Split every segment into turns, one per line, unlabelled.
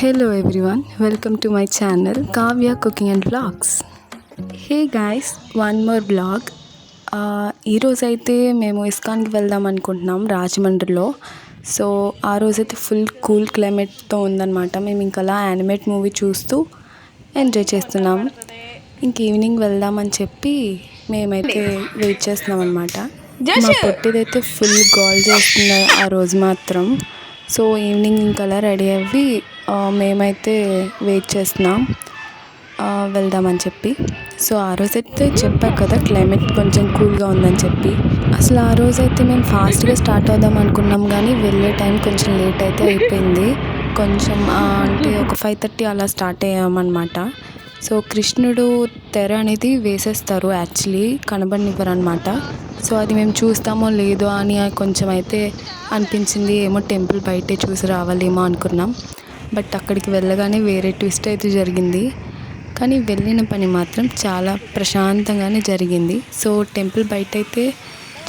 Hello everyone welcome to my channel Kavya cooking and vlogs hey guys one more vlog ఈరోజైతే మేము ఇస్కాన్కి వెళ్దాం అనుకుంటున్నాం రాజమండ్రిలో. సో ఆ రోజైతే ఫుల్ కూల్ క్లైమేట్తో ఉందన్నమాట. మేము ఇంకా అలా యానిమేట్ మూవీ చూస్తూ ఎంజాయ్ చేస్తున్నాం. ఇంక ఈవినింగ్ వెళ్దామని చెప్పి మేమైతే వెయిట్ చేస్తున్నాం అనమాట మా పొట్టిదైతే ఫుల్ గోల్ చేస్తుంది ఆ రోజు మాత్రం. సో ఈవినింగ్ ఇంకా అలా రెడీ అవ్వి మేమైతే వెయిట్ చేస్తున్నాం. వెళ్దామని చెప్పి. సో ఆ రోజైతే చెప్పా కదా క్లైమేట్ కొంచెం కూల్గా ఉందని చెప్పి. అసలు ఆ రోజైతే మేము ఫాస్ట్గా స్టార్ట్ అవుదాం అనుకున్నాం కానీ వెళ్ళే టైం కొంచెం లేట్ అయితే అయిపోయింది. కొంచెం అంటే ఒక ఫైవ్ థర్టీ అలా స్టార్ట్ అయ్యామన్నమాట. సో కృష్ణుడు తెర అనేది వేసేస్తారు యాక్చువల్లీ కనబడినివ్వరు అనమాట సో అది మేము చూస్తామో లేదో అని కొంచెం అయితే అనిపించింది. ఏమో టెంపుల్ బయటే చూసి రావాలేమో అనుకున్నాం. బట్ అక్కడికి వెళ్ళగానే వేరే ట్విస్ట్ అయితే జరిగింది. కానీ వెళ్ళిన పని మాత్రం చాలా ప్రశాంతంగానే జరిగింది. సో టెంపుల్ బయట అయితే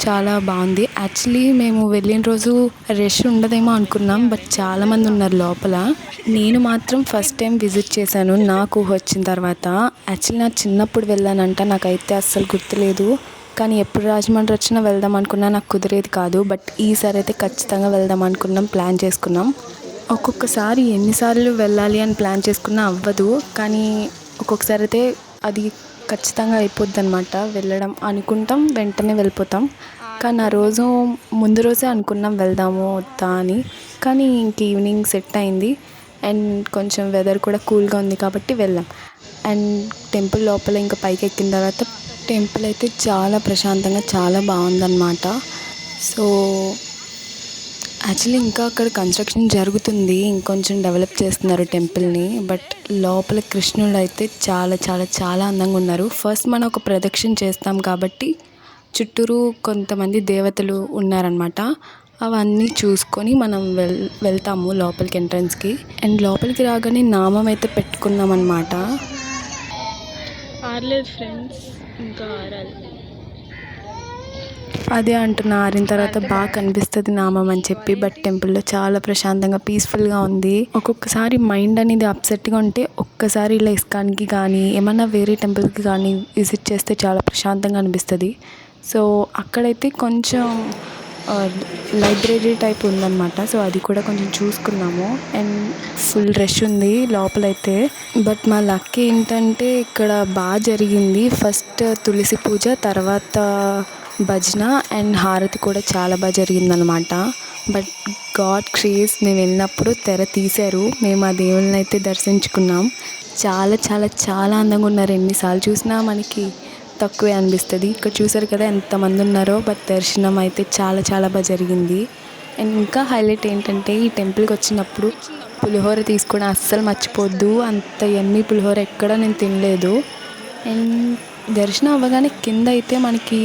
చాలా బాగుంది. యాక్చువల్లీ మేము వెళ్ళిన రోజు రష్ ఉండదేమో అనుకున్నాం. బట్ చాలామంది ఉన్నారు లోపల. నేను మాత్రం ఫస్ట్ టైం విజిట్ చేశాను. నాకు వచ్చిన తర్వాత. యాక్చువల్లీ నా చిన్నప్పుడు వెళ్ళానంట. నాకైతే అస్సలు గుర్తులేదు. కానీ ఎప్పుడు రాజమండ్రి వచ్చినా వెళ్దాం అనుకున్నా నాకు కుదిరేది కాదు. బట్ ఈసారి అయితే ఖచ్చితంగా వెళ్దాం అనుకున్నాం ప్లాన్ చేసుకున్నాం. ఒక్కొక్కసారి ఎన్నిసార్లు వెళ్ళాలి అని ప్లాన్ చేసుకున్నా అవ్వదు. కానీ ఒక్కొక్కసారి అయితే అది ఖచ్చితంగా అయిపోద్ది అనమాట వెళ్ళడం అనుకుంటాం వెంటనే వెళ్ళిపోతాం. కానీ ఆ రోజు ముందు రోజే అనుకున్నాం వెళ్దాము వద్దా అని. కానీ ఇంక ఈవినింగ్ సెట్ అయింది. అండ్ కొంచెం వెదర్ కూడా కూల్గా ఉంది కాబట్టి వెళ్ళాం. అండ్ టెంపుల్ లోపల ఇంకా పైకి ఎక్కిన తర్వాత టెంపుల్ అయితే చాలా ప్రశాంతంగా చాలా బాగుందన్నమాట. సో యాక్చువల్లీ ఇంకా అక్కడ కన్స్ట్రక్షన్ జరుగుతుంది. ఇంకొంచెం డెవలప్ చేస్తున్నారు టెంపుల్ని. బట్ లోపల కృష్ణుడు అయితే చాలా చాలా చాలా అందంగా ఉన్నారు. ఫస్ట్ మనం ఒక ప్రదక్షిణ చేస్తాం కాబట్టి చుట్టూరు కొంతమంది దేవతలు ఉన్నారనమాట అవన్నీ చూసుకొని మనం వెల్ వెళ్తాము లోపలికి ఎంట్రన్స్కి. అండ్ లోపలికి రాగానే నామం అయితే పెట్టుకున్నాం అనమాట
ఆరలేదు ఫ్రెండ్స్ ఇంకా ఆరాలి.
అదే అంటున్నా ఆరిన తర్వాత బాగా కనిపిస్తుంది నామం అని చెప్పి బట్ టెంపుల్లో చాలా ప్రశాంతంగా పీస్ఫుల్గా ఉంది. ఒక్కొక్కసారి మైండ్ అనేది అప్సెట్గా ఉంటే ఒక్కసారి ఇలా ఇస్కాన్కి కానీ ఏమన్నా వేరే టెంపుల్కి కానీ విజిట్ చేస్తే చాలా ప్రశాంతంగా అనిపిస్తుంది. సో అక్కడైతే కొంచెం లైబ్రరీ టైప్ ఉందన్నమాట. సో అది కూడా కొంచెం చూసుకున్నాము. అండ్ ఫుల్ రష్ ఉంది లోపలైతే. బట్ మా లక్ ఏంటంటే ఇక్కడ బాగా జరిగింది. ఫస్ట్ తులసి పూజ తర్వాత భజన అండ్ హారతి కూడా చాలా బాగా జరిగిందనమాట బట్ గాడ్ క్రేజ్ మేము వెళ్ళినప్పుడు తెర తీశారు. మేము ఆ దేవుళ్ళని అయితే దర్శించుకున్నాం. చాలా చాలా చాలా అందంగా ఉన్నారు. ఎన్నిసార్లు చూసినా మనకి తక్కువే అనిపిస్తుంది. ఇక్కడ చూసారు కదా ఎంతమంది ఉన్నారో బట్ దర్శనం అయితే చాలా చాలా బాగా జరిగింది. అండ్ ఇంకా హైలైట్ ఏంటంటే ఈ టెంపుల్కి వచ్చినప్పుడు పులిహోర తీసుకోవడం అస్సలు మర్చిపోద్దు. అంత ఎన్ని పులిహోర ఎక్కడ నేను తినలేదు. అండ్ దర్శనం అవ్వగానే కింద అయితే మనకి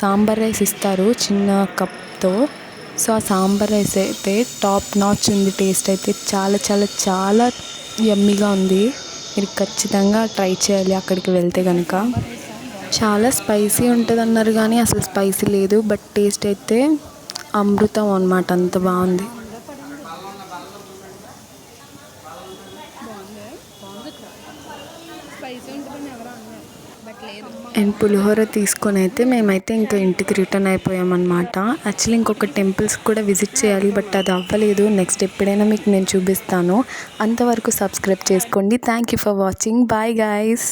సాంబార్ రైస్ ఇస్తారు చిన్న కప్తో. సో ఆ సాంబార్ రైస్ అయితే టాప్ నాచ్ ఉంది. టేస్ట్ అయితే చాలా చాలా చాలా యమ్మీగా ఉంది. మీరు ఖచ్చితంగా ట్రై చేయాలి అక్కడికి వెళ్తే కనుక చాలా స్పైసీ ఉంటుంది అన్నారు కానీ అసలు స్పైసీ లేదు బట్ టేస్ట్ అయితే అమృతం అన్నమాట అంత బాగుంది
స్పైసీ ఉంటుందని ఎవరో అన్నారు బట్ లేదు
అండ్ పులిహోర తీసుకొని అయితే మేమైతే ఇంకా ఇంటికి రిటర్న్ అయిపోయామన్నమాట. యాక్చువల్లీ ఇంకొక టెంపుల్స్ కూడా విజిట్ చేయాలి బట్ అది అవ్వలేదు. నెక్స్ట్ ఎప్పుడైనా మీకు నేను చూపిస్తాను. అంతవరకు సబ్స్క్రైబ్ చేసుకోండి. Thank you for watching bye guys